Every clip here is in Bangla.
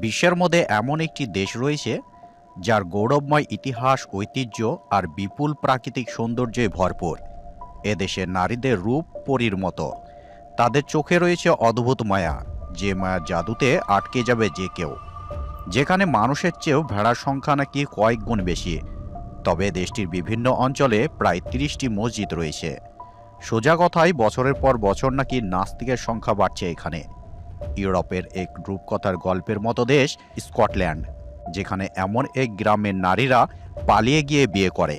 বিশ্বের মধ্যে এমন একটি দেশ রয়েছে যার গৌরবময় ইতিহাস, ঐতিহ্য আর বিপুল প্রাকৃতিক সৌন্দর্যে ভরপুর। এদেশের নারীদের রূপ, পরীর মতো। তাদের চোখে রয়েছে অদ্ভুত মায়া, যে মায়া জাদুতে আটকে যাবে যে কেউ। যেখানে মানুষের চেয়েও ভেড়ার সংখ্যা নাকি কয়েক গুণ বেশি। তবে দেশটির বিভিন্ন অঞ্চলে প্রায় তিরিশটি মসজিদ রয়েছে। সোজা কথায় বছরের পর বছর নাকি নাস্তিকের সংখ্যা বাড়ছে এখানে। ইউরোপের এক রূপকথার গল্পের মতো দেশ স্কটল্যান্ড, যেখানে এমন এক গ্রামের নারীরা পালিয়ে গিয়ে বিয়ে করে।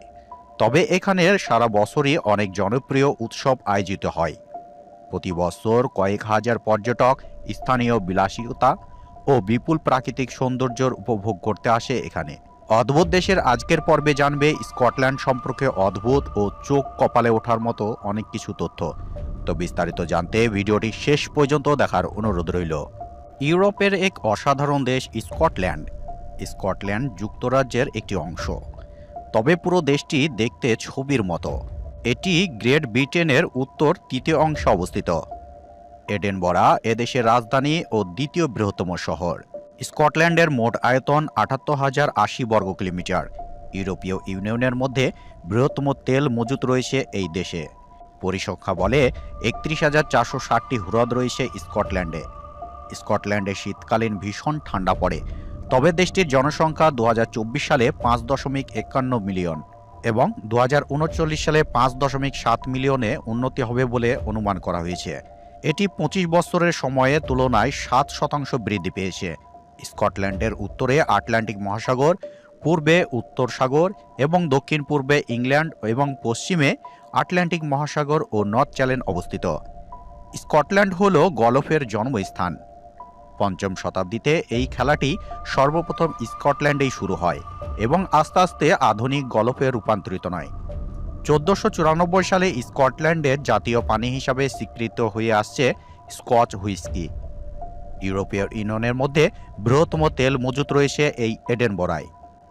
তবে এখানে সারা বছরই অনেক জনপ্রিয় উৎসব আয়োজিত হয়। প্রতি বছর কয়েক হাজার পর্যটক স্থানীয় বিলাসিতা ও বিপুল প্রাকৃতিক সৌন্দর্যর উপভোগ করতে আসে এখানে। অদ্ভুত দেশের আজকের পর্বে জানবে স্কটল্যান্ড সম্পর্কে অদ্ভুত ও চোখ কপালে ওঠার মতো অনেক কিছু তথ্য। তো বিস্তারিত জানতে ভিডিওটি শেষ পর্যন্ত দেখার অনুরোধ রইল। ইউরোপের এক অসাধারণ দেশ স্কটল্যান্ড। স্কটল্যান্ড যুক্তরাজ্যের একটি অংশ। তবে পুরো দেশটি দেখতে ছবির মতো। এটি গ্রেট ব্রিটেনের উত্তর তৃতীয় অংশে অবস্থিত। এডেনবরা এদেশের রাজধানী ও দ্বিতীয় বৃহত্তম শহর। স্কটল্যান্ডের মোট আয়তন আটাত্তর হাজার আশি বর্গ কিলোমিটার। ইউরোপীয় ইউনিয়নের মধ্যে বৃহত্তম তেল মজুত রয়েছে এই দেশে। পরিসংখ্যা বলে একত্রিশ হাজার চারশো ষাটটি হ্রদ রয়েছে স্কটল্যান্ডে। স্কটল্যান্ডে শীতকালীন ভীষণ ঠান্ডা পড়ে। তবে দেশটির জনসংখ্যা দু হাজার চব্বিশ সালে পাঁচ দশমিক একান্ন মিলিয়ন এবং দুহাজার উনচল্লিশ সালে পাঁচ দশমিক সাত মিলিয়নে উন্নতি হবে বলে অনুমান করা হয়েছে। এটি পঁচিশ বছরের সময়ে তুলনায় সাত শতাংশ বৃদ্ধি পেয়েছে। স্কটল্যান্ডের উত্তরে আটলান্টিক মহাসাগর, পূর্বে উত্তর সাগর এবং দক্ষিণ পূর্বে ইংল্যান্ড এবং পশ্চিমে আটলান্টিক মহাসাগর ও নর্থ চ্যালেন অবস্থিত। স্কটল্যান্ড হল গলফের জন্মস্থান। পঞ্চম শতাব্দীতে এই খেলাটি সর্বপ্রথম স্কটল্যান্ডেই শুরু হয় এবং আস্তে আস্তে আধুনিক গলফে রূপান্তরিত নয়। চোদ্দশো চুরানব্বই সালে স্কটল্যান্ডের জাতীয় পানি হিসাবে স্বীকৃত হয়ে আসছে স্কচ হুইস্কি। ইউরোপীয় ইউনিয়নের মধ্যে বৃহত্তম তেল মজুত রয়েছে এই এডেনবরায়।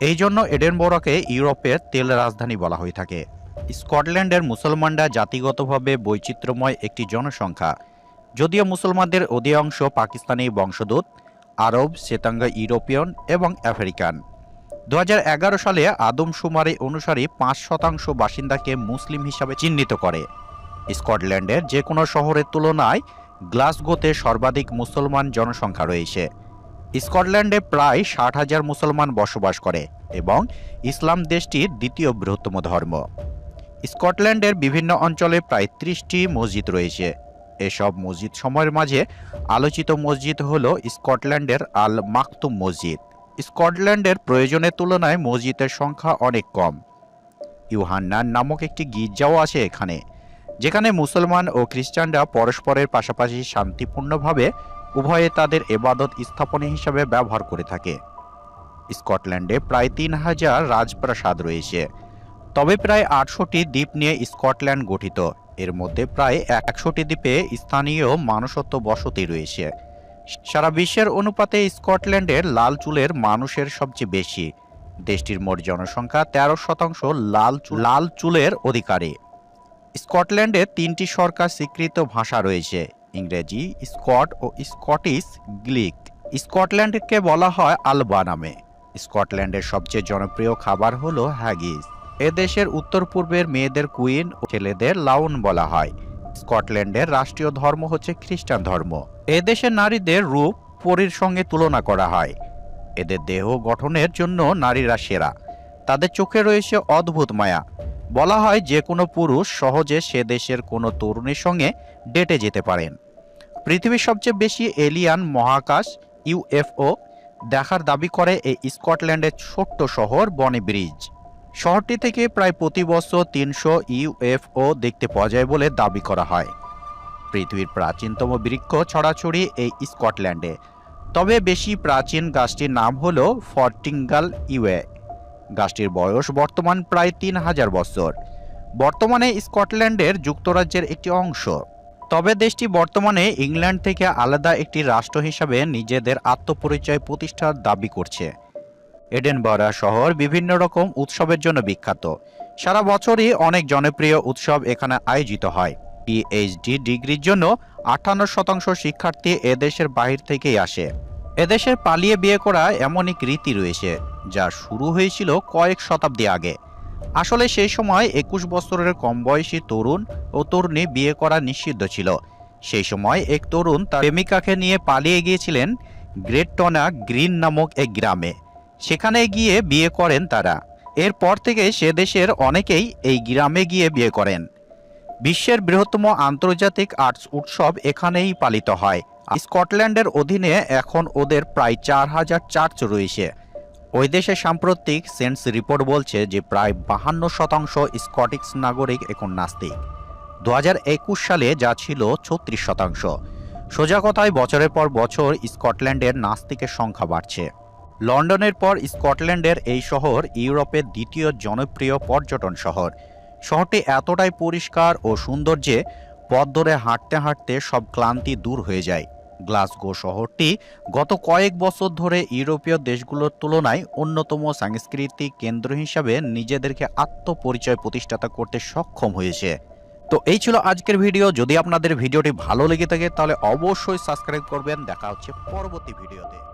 এই জন্য এডেনবরাকে ইউরোপের তেল রাজধানী বলা হয়ে থাকে। স্কটল্যান্ডের মুসলমানরা জাতিগতভাবে বৈচিত্র্যময় একটি জনসংখ্যা। যদিও মুসলমানদের অধিকাংশ পাকিস্তানি বংশোদ্ভূত, আরব, শ্বেতাঙ্গ ইউরোপিয়ন এবং আফ্রিকান। দু হাজার এগারো সালে আদমশুমারি অনুসারে পাঁচ শতাংশ বাসিন্দাকে মুসলিম হিসাবে চিহ্নিত করে। স্কটল্যান্ডের যে কোনো শহরের তুলনায় গ্লাসগোতে সর্বাধিক মুসলমান জনসংখ্যা রয়েছে। স্কটল্যান্ডে প্রায় ষাট হাজার মুসলমান বসবাস করে এবং ইসলাম দেশটির দ্বিতীয় বৃহত্তম ধর্ম। স্কটল্যান্ডের বিভিন্ন অঞ্চলে প্রায় ত্রিশটি মসজিদ রয়েছে। এসব মসজিদ সময়ের মাঝে আলোচিত মসজিদ হল স্কটল্যান্ডের আল মাকতুম মসজিদ। স্কটল্যান্ডের প্রয়োজনের তুলনায় মসজিদের সংখ্যা অনেক কম। ইউহান্নান নামক একটি গির্জাও আছে এখানে, যেখানে মুসলমান ও খ্রিস্টানরা পরস্পরের পাশাপাশি শান্তিপূর্ণভাবে উভয়ে তাদের এবাদত স্থাপনা হিসাবে ব্যবহার করে থাকে। স্কটল্যান্ডে প্রায় তিন হাজার রাজপ্রাসাদ রয়েছে। তবে প্রায় আটশোটি দ্বীপ নিয়ে স্কটল্যান্ড গঠিত। এর মধ্যে প্রায় একশোটি দ্বীপে স্থানীয় মানুষত্ব বসতি রয়েছে। সারা বিশ্বের অনুপাতে স্কটল্যান্ডের লাল চুলের মানুষের সবচেয়ে বেশি। দেশটির মোট জনসংখ্যা তেরো শতাংশ লাল লাল চুলের অধিকারী। স্কটল্যান্ডে তিনটি সরকার স্বীকৃত ভাষা রয়েছে, ইংরেজি, স্কট ও স্কটিশ গ্লিক স্কটল্যান্ডকে বলা হয় আলবা নামে। স্কটল্যান্ডের সবচেয়ে জনপ্রিয় খাবার হলো হ্যাগিস এ দেশের উত্তর পূর্বের মেয়েদের কুইন ও ছেলেদের লাউন বলা হয়। স্কটল্যান্ডের রাষ্ট্রীয় ধর্ম হচ্ছে খ্রিস্টান ধর্ম। এ দেশের নারীদের রূপ পরীর সঙ্গে তুলনা করা হয়। এদের দেহ গঠনের জন্য নারীরা সেরা। তাদের চোখে রয়েছে অদ্ভুত মায়া। বলা হয় যে কোনো পুরুষ সহজে সে দেশের কোনো তরুণীর সঙ্গে ডেটে যেতে পারেন। পৃথিবীর সবচেয়ে বেশি এলিয়ান মহাকাশ, ইউএফও, দেখার দাবি করে এই স্কটল্যান্ডের ছোট্ট শহর বনি ব্রিজ। শহরটি থেকে প্রায় প্রতি বছর তিনশো ইউএফও দেখতে পাওয়া যায় বলে দাবি করা হয়। পৃথিবীর প্রাচীনতম বৃক্ষ ছড়াছড়ি এই স্কটল্যান্ডে। তবে বেশি প্রাচীন গাছটির নাম হল ফর্টিঙ্গাল ইউএ। গাছটির বয়স বর্তমান প্রায় তিন হাজার বছর। বর্তমানে স্কটল্যান্ডের যুক্তরাজ্যের একটি অংশ। তবে দেশটি বর্তমানে ইংল্যান্ড থেকে আলাদা একটি রাষ্ট্র হিসাবে নিজেদের আত্মপরিচয় প্রতিষ্ঠার দাবি করছে। এডেনবরা শহর বিভিন্ন রকম উৎসবের জন্য বিখ্যাত। সারা বছরই অনেক জনপ্রিয় উৎসব এখানে আয়োজিত হয়। পিএইচডি ডিগ্রির জন্য আটান্ন শতাংশ শিক্ষার্থী এদেশের বাহির থেকেই আসে। এদেশে পালিয়ে বিয়ে করা এমন এক রীতি রয়েছে, যা শুরু হয়েছিল কয়েক শতাব্দী আগে। আসলে সেই সময় একুশ বছরের কম বয়সী তরুণ ও তরুণী বিয়ে করা নিষিদ্ধ ছিল। সেই সময় এক তরুণ তার প্রেমিকাকে নিয়ে পালিয়ে গিয়েছিলেন গ্রেট টনা গ্রিন নামক এক গ্রামে। সেখানে গিয়ে বিয়ে করেন তারা। এরপর থেকে সে দেশের অনেকেই এই গ্রামে গিয়ে বিয়ে করেন। বিশ্বের বৃহত্তম আন্তর্জাতিক আর্টস উৎসব এখানেই পালিত হয়। স্কটল্যান্ডের অধীনে এখন ওদের প্রায় চার হাজার চার্চ রয়েছে। ওই দেশে সাম্প্রতিক সেন্স রিপোর্ট বলছে যে প্রায় বাহান্ন শতাংশ স্কটিশ নাগরিক এখন নাস্তিক। দু হাজার একুশ সালে যা ছিল ছত্রিশ শতাংশ। সোজা কথায় বছরের পর বছর স্কটল্যান্ডের নাস্তিকের সংখ্যা বাড়ছে। লন্ডনের পর স্কটল্যান্ডের এই শহর ইউরোপের দ্বিতীয় জনপ্রিয় পর্যটন শহর। শহরটি এতটাই পরিষ্কার ও সুন্দর যে পথ ধরে হাঁটতে হাঁটতে সব ক্লান্তি দূর হয়ে যায়। গ্লাসগো শহরটি গত কয়েক বছর ধরে ইউরোপীয় দেশগুলোর তুলনায় অন্যতম সাংস্কৃতিক কেন্দ্র হিসাবে নিজেদেরকে আত্মপরিচয় প্রতিষ্ঠাতা করতে সক্ষম হয়েছে। তো এই ছিল আজকের ভিডিও। যদি আপনাদের ভিডিওটি ভালো লেগে থাকে, তাহলে অবশ্যই সাবস্ক্রাইব করবেন। দেখা হচ্ছে পরবর্তী ভিডিওতে।